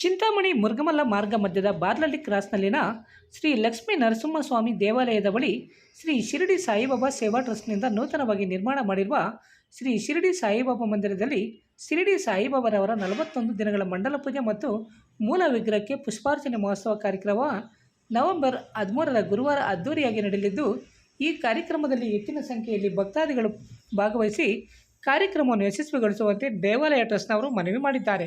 ಶಿರೋಮಣಿ ಮುರುಗಮಲ್ಲ ಮಾರ್ಗ ಮಧ್ಯದ ಬಾರ್ಲಳ್ಳಿ ಕ್ರಾಸ್ನಲ್ಲಿನ ಶ್ರೀ ಲಕ್ಷ್ಮೀ ನರಸಿಂಹಸ್ವಾಮಿ ದೇವಾಲಯದ ಬಳಿ ಶ್ರೀ ಶಿರಡಿ ಸಾಯಿಬಾಬಾ ಸೇವಾ ಟ್ರಸ್ಟ್ನಿಂದ ನೂತನವಾಗಿ ನಿರ್ಮಾಣ ಮಾಡಿರುವ ಶ್ರೀ ಶಿರಡಿ ಸಾಯಿಬಾಬಾ ಮಂದಿರದಲ್ಲಿ ಶಿರಡಿ ಸಾಯಿಬಾಬಾರವರ ನಲವತ್ತೊಂದು ದಿನಗಳ ಮಂಡಲ ಪೂಜೆ ಮತ್ತು ಮೂಲ ವಿಗ್ರಹಕ್ಕೆ ಪುಷ್ಪಾರ್ಚನೆ ಮಹೋತ್ಸವ ಕಾರ್ಯಕ್ರಮ ನವೆಂಬರ್ ಹದಿಮೂರರ ಗುರುವಾರ ಅದ್ದೂರಿಯಾಗಿ ನಡೆಯಲಿದ್ದು, ಈ ಕಾರ್ಯಕ್ರಮದಲ್ಲಿ ಹೆಚ್ಚಿನ ಸಂಖ್ಯೆಯಲ್ಲಿ ಭಕ್ತಾದಿಗಳು ಭಾಗವಹಿಸಿ ಕಾರ್ಯಕ್ರಮವನ್ನು ಯಶಸ್ವಿಗೊಳಿಸುವಂತೆ ದೇವಾಲಯ ಟ್ರಸ್ಟ್ನವರು ಮನವಿ ಮಾಡಿದ್ದಾರೆ.